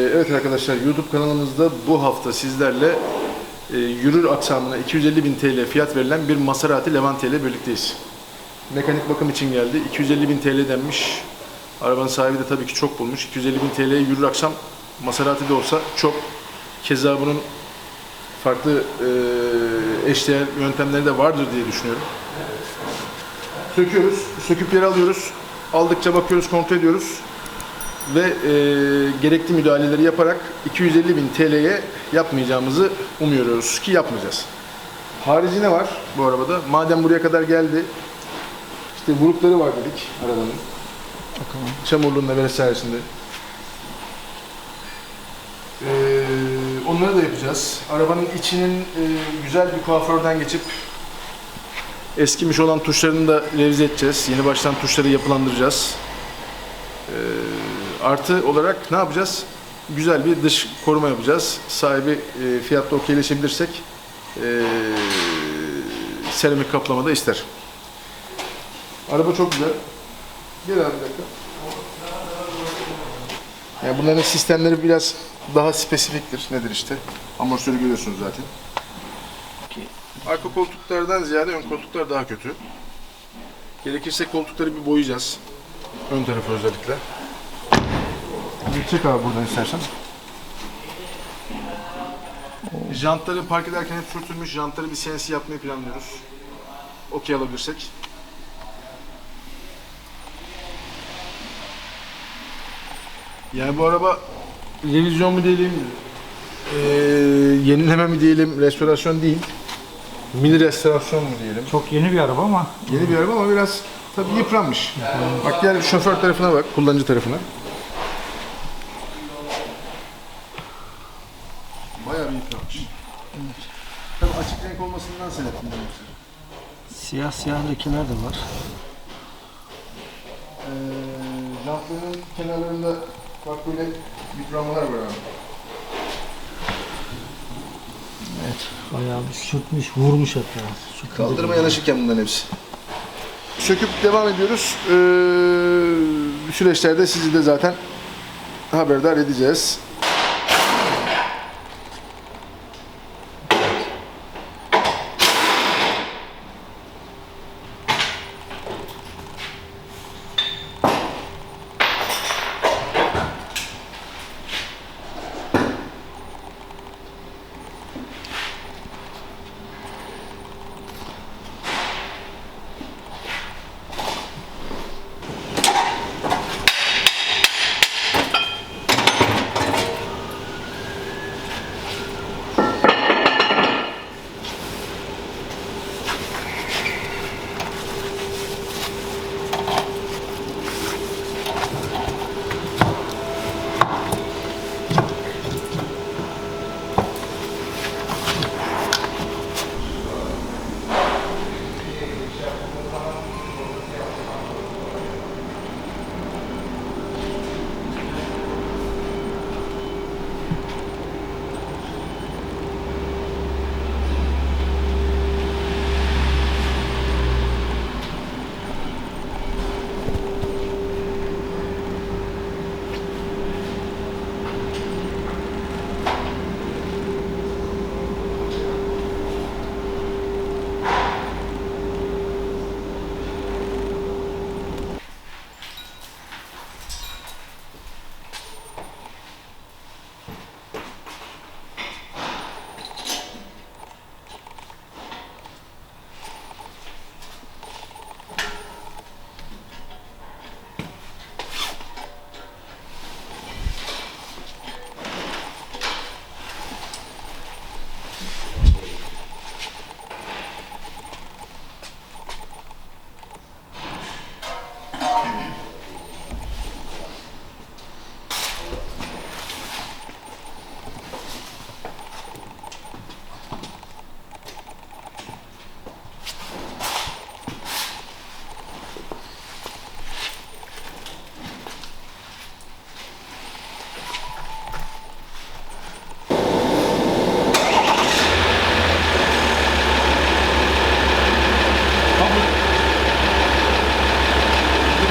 Ee, Evet arkadaşlar YouTube kanalımızda bu hafta sizlerle e, yürür aksamına 250 bin TL fiyat verilen bir Maserati Levante ile birlikteyiz. Mekanik bakım için geldi. 250 bin TL denmiş. Arabanın sahibi de tabii ki çok bulmuş. 250 bin TL'ye yürür aksam Maserati de olsa çok. Keza bunun farklı e, eşdeğer yöntemleri de vardır diye düşünüyorum. Söküyoruz, söküp yere alıyoruz. Aldıkça bakıyoruz, kontrol ediyoruz ve e, gerekli müdahaleleri yaparak 250 bin TL'ye yapmayacağımızı umuyoruz ki yapmayacağız. Harici ne var bu arabada? Madem buraya kadar geldi, işte vurukları var dedik arabanın. Bakalım. Çamurluğunda vesairesinde. Ee, onları da yapacağız. Arabanın içinin e, güzel bir kuaförden geçip eskimiş olan tuşlarını da revize edeceğiz. Yeni baştan tuşları yapılandıracağız. Artı olarak ne yapacağız? Güzel bir dış koruma yapacağız. Sahibi e, fiyatta okeyleşebilirsek e, seramik kaplama da ister. Araba çok güzel. Gel abi bir dakika. Yani bunların sistemleri biraz daha spesifiktir. Nedir işte? Amortisörü görüyorsunuz zaten. Arka koltuklardan ziyade ön koltuklar daha kötü. Gerekirse koltukları bir boyayacağız. Ön tarafı özellikle. Çık abi buradan istersen. Jantları park ederken hep sürtülmüş. Jantları bir CNC yapmayı planlıyoruz. Okey alabilirsek. Yani bu araba revizyon mu diyelim, eee, yenileme mi diyelim, restorasyon değil. Mini restorasyon mu diyelim. Çok yeni bir araba ama Yeni bir araba ama biraz tabii yıpranmış. Bak gel şoför tarafına bak, kullanıcı tarafına. Bayağı bir yıpranmış. Tabii açık renk olmasından sebepli siyah siyah lekeler de var. Ee, jantların kenarlarında bak böyle yıpranmalar var abi. Evet. Bayağı bir sürtmüş, vurmuş hatta. Sürtmüş. Kaldırıma yanaşırken bunların hepsi. Söküp devam ediyoruz. Ee, süreçlerde sizi de zaten haberdar edeceğiz.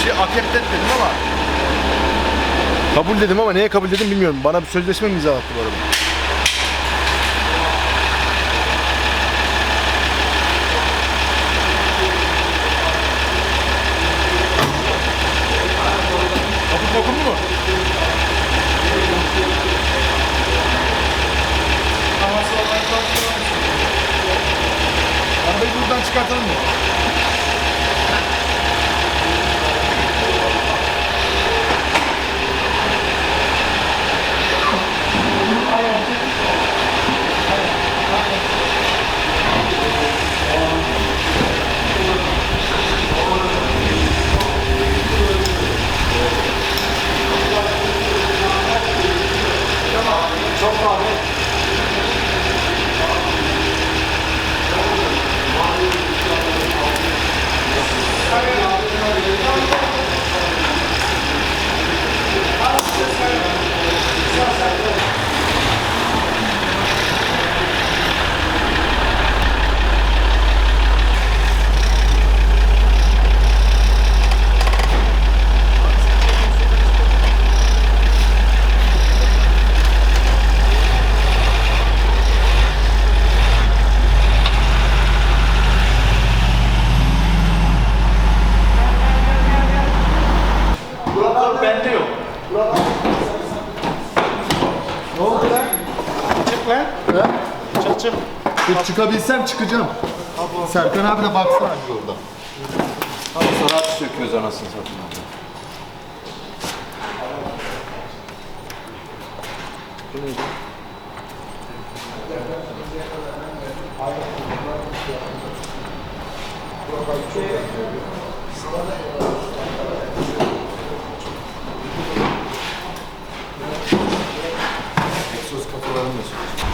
Bir şey akrep dedim ama Kabul dedim ama neye kabul dedim bilmiyorum. Bana bir sözleşme mi imzalattı bu arada? Kapı dokundu mu? Arabayı buradan çıkartalım mı? Bir çıkabilsem çıkacağım. Serkan abi de baksana yolda. Sanat söküyoruz anasını satayım. Egzoz kafalarını da söküyoruz.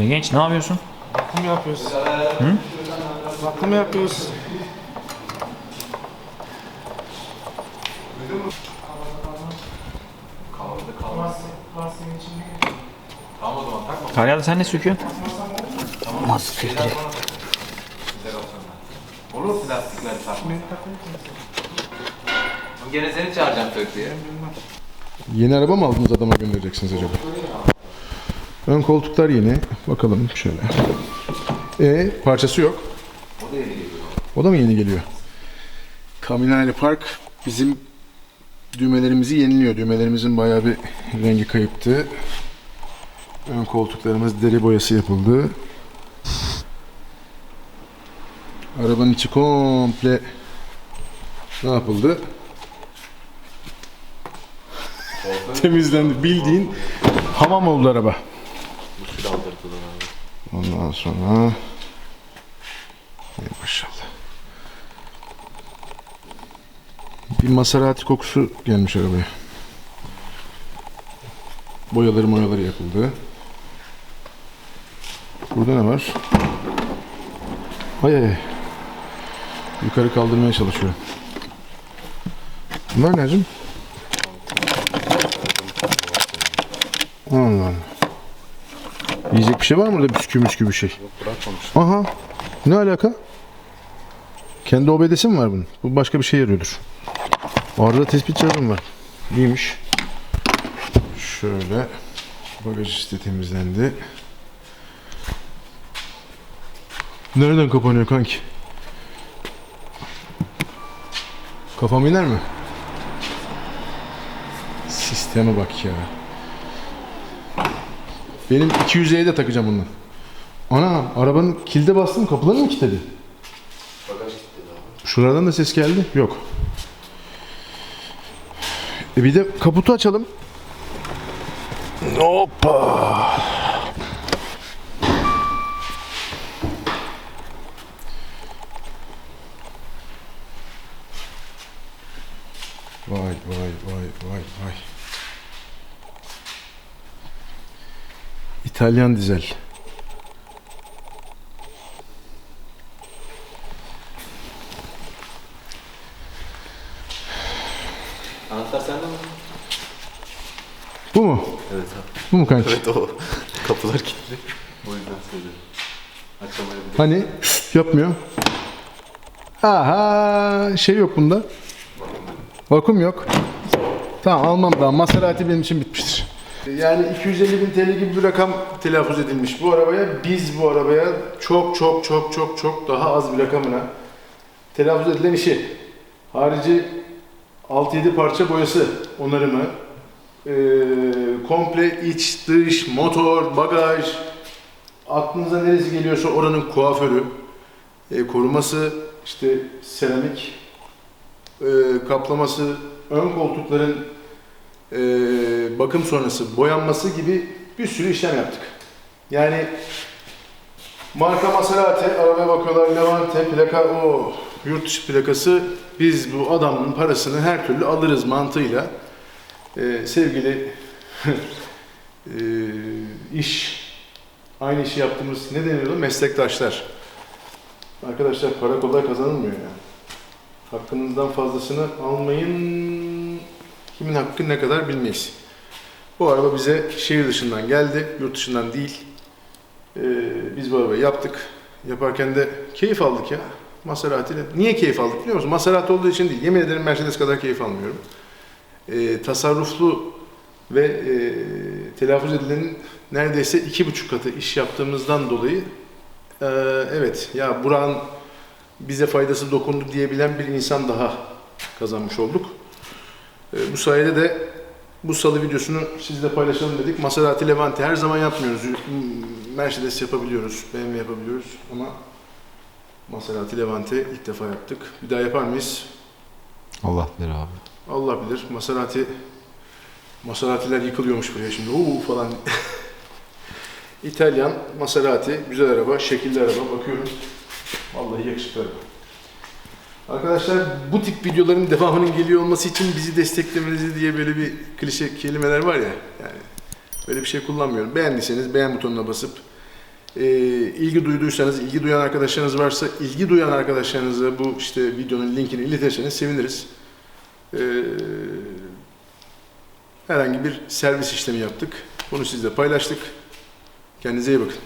Ne genç ne yapıyorsun? Bakım yapıyoruz. Hı? Bakım yapıyoruz. Feryal sen ne söküyorsun? Nasıl filtre? Olur plastikler takma? Gene seni çağıracağım diye. Yeni araba mı aldınız adama göndereceksiniz acaba? Ön koltuklar yeni. Bakalım şöyle. E parçası yok. O da yeni geliyor. O da mı yeni geliyor? Kaminali Park bizim düğmelerimizi yeniliyor. Düğmelerimizin bayağı bir rengi kayıptı. Ön koltuklarımız deri boyası yapıldı. Arabanın içi komple ne yapıldı? Temizlendi. Bildiğin hamam oldu araba. Ondan sonra Ey maşallah. Bir Maserati kokusu gelmiş arabaya. Boyaları moyaları yapıldı. Burada ne var? Ay ay. Yukarı kaldırmaya çalışıyorum. Bunlar ne acım? Allah Allah. Yiyecek bir şey var mı burada bisküvi müsküvi bir şey? Yok bırakmamış. Aha. Ne alaka? Kendi OBD'si mi var bunun? Bu başka bir şey yarıyordur. Arıza tespit cihazım var. İyiymiş. Şöyle. Bagaj üstü temizlendi. Nereden kapanıyor kanki? Kafam iner mi? Sisteme bak ya. Benim 200'e de takacağım bunu. Ana arabanın kilide bastım kapıları mı kilitledi? Şuralardan da ses geldi. Yok. E bir de kaputu açalım. Hoppa. Vay vay vay vay vay. İtalyan dizel. Anahtar sende mi? Bu mu? Evet abi. Bu mu kanki? Evet o. Kapılar kilitli. O yüzden söylüyorum. Açamayabilirim. Hani yapmıyor. Aha şey yok bunda. Vakum yok. Tamam almam daha. Maserati benim için bitmiştir. Yani 250 bin TL gibi bir rakam telaffuz edilmiş bu arabaya. Biz bu arabaya çok çok çok çok çok daha az bir rakamına telaffuz edilen işi. Harici 6-7 parça boyası onarımı, eee, komple iç, dış, motor, bagaj, aklınıza neresi geliyorsa oranın kuaförü, e, koruması, işte seramik, e, kaplaması, ön koltukların e, bakım sonrası boyanması gibi bir sürü işlem yaptık. Yani marka Maserati, arabaya bakıyorlar Levante, plaka o yurt dışı plakası. Biz bu adamın parasını her türlü alırız mantığıyla. E, sevgili e, iş aynı işi yaptığımız ne deniyordu? Meslektaşlar. Arkadaşlar para kolay kazanılmıyor yani. Hakkınızdan fazlasını almayın. Kimin hakkı ne kadar bilmeyiz. Bu araba bize şehir dışından geldi, yurt dışından değil. Ee, biz bu arabayı yaptık. Yaparken de keyif aldık ya. Maserati ile. Niye keyif aldık biliyor musun? Maserati olduğu için değil. Yemin ederim Mercedes kadar keyif almıyorum. Ee, tasarruflu ve e, telaffuz edilenin neredeyse iki buçuk katı iş yaptığımızdan dolayı e, evet ya Burak'ın bize faydası dokundu diyebilen bir insan daha kazanmış olduk. E, bu sayede de bu salı videosunu sizle paylaşalım dedik. Maserati Levante her zaman yapmıyoruz. Mercedes yapabiliyoruz, BMW yapabiliyoruz ama Maserati Levante ilk defa yaptık. Bir daha yapar mıyız? Allah bilir abi. Allah bilir. Maserati Maseratiler yıkılıyormuş buraya şimdi. Uuu falan. İtalyan Maserati. Güzel araba, şekilli araba. Bakıyorum. Vallahi yakışıklı araba. Arkadaşlar bu tip videoların devamının geliyor olması için bizi desteklemenizi diye böyle bir klişe kelimeler var ya. Yani Böyle bir şey kullanmıyorum. Beğendiyseniz beğen butonuna basıp e, ilgi duyduysanız, ilgi duyan arkadaşlarınız varsa ilgi duyan arkadaşlarınıza bu işte videonun linkini iletirseniz seviniriz. E, herhangi bir servis işlemi yaptık. Bunu sizle paylaştık. Kendinize iyi bakın.